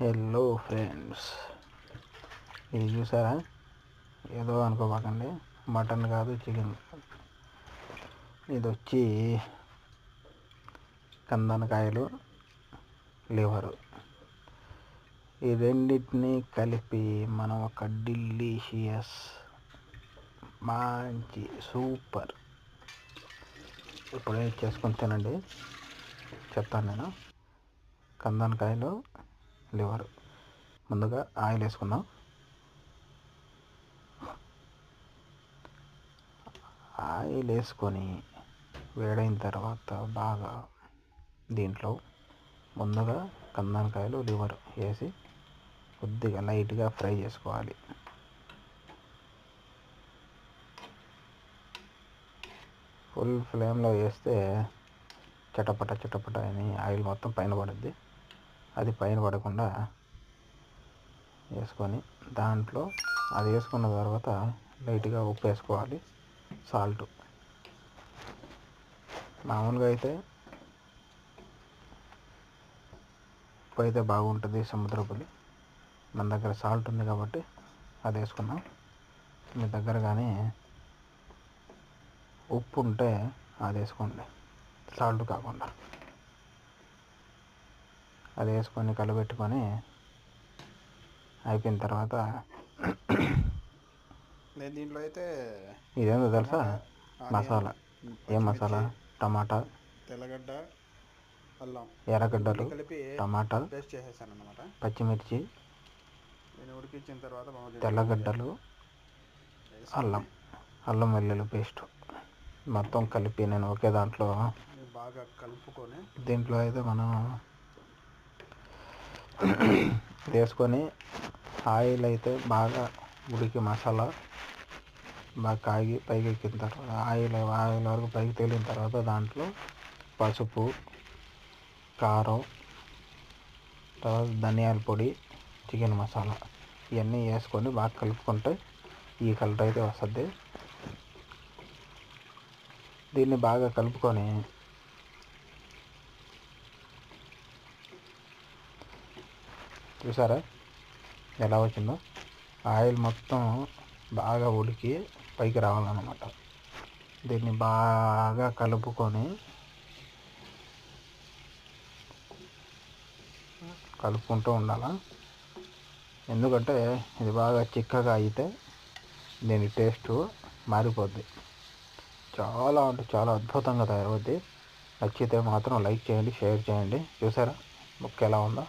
Hello friends ఇది చూసారా? ఏదో అనుకోబాకండి. మటన్ కాదు చికెన్ ఇది వచ్చి కందనకాయలు లివరు. ఈ రెండింటిని కలిపి మనం ఒక డిలీషియస్ మంచి సూపర్. ఇప్పుడే చేసుకొని తినండి. చెప్తాను నేను. కందనకాయలు లివర్. ముందుగా ఆయిల్ వేసుకుందాం. ఆయిల్ వేసుకొని వేడైన తర్వాత బాగా దీంట్లో ముందుగా కందనకాయలు లివర్ వేసి కొద్దిగా లైట్గా ఫ్రై చేసుకోవాలి. ఫుల్ ఫ్లేమ్లో వేస్తే చటపట చటపట అని ఆయిల్ మొత్తం పైన పడుద్ది. అది పైన పడకుండా వేసుకొని దాంట్లో అది వేసుకున్న తర్వాత లైట్గా ఉప్పు వేసుకోవాలి సాల్ట్. మామూలుగా అయితే ఉప్పు అయితే బాగుంటుంది సముద్రపులి. మన దగ్గర సాల్ట్ ఉంది కాబట్టి అది వేసుకున్నాం. మీ దగ్గర కానీ ఉప్పు ఉంటే అది వేసుకోండి. సాల్ట్ కాకుండా. అది వేసుకొని కలబెట్టుకొని అయిపోయిన తర్వాత నేను దీంట్లో అయితే ఇదేందో తెలుసా? మసాలా. ఏం మసాలా? టమాటా. తెల్లగడ్డ అల్లం. ఎర్రగడ్డలు కలిపి టమాటా పేస్ట్ చేసేసాను అనమాట పచ్చిమిర్చి నేను ఉడికించిన తర్వాత తెల్లగడ్డలు అల్లం. అల్లం వెల్లుల్లి పేస్ట్. మొత్తం కలిపి నేను ఒకే దాంట్లో బాగా కలుపుకొని దీంట్లో అయితే మనం వేసుకొని ఆయిల్ అయితే బాగా ఉడికి మసాలా బాగా కాగి పైకి ఎక్కిన తర్వాత ఆయిల్ ఆయిల్ వరకు పైకి తేలిన తర్వాత దాంట్లో పసుపు కారం తర్వాత ధనియాల పొడి చికెన్ మసాలా ఇవన్నీ వేసుకొని బాగా కలుపుకుంటే ఈ కలర్ అయితే వస్తుంది. దీన్ని బాగా కలుపుకొని చూసారా? ఎలా వచ్చిందో? ఆయిల్ మొత్తం బాగా ఉడికి పైకి రావాలన్నమాట. దీన్ని బాగా కలుపుకొని కలుపుకుంటూ ఉండాలా? ఎందుకంటే ఇది బాగా చిక్కగా అయితే దీని టేస్ట్ మారిపోద్ది. చాలా అంటే చాలా అద్భుతంగా తయారవుద్ది. నచ్చితే మాత్రం లైక్ చేయండి షేర్ చేయండి. చూసారా? ముక్క ఎలా ఉందో?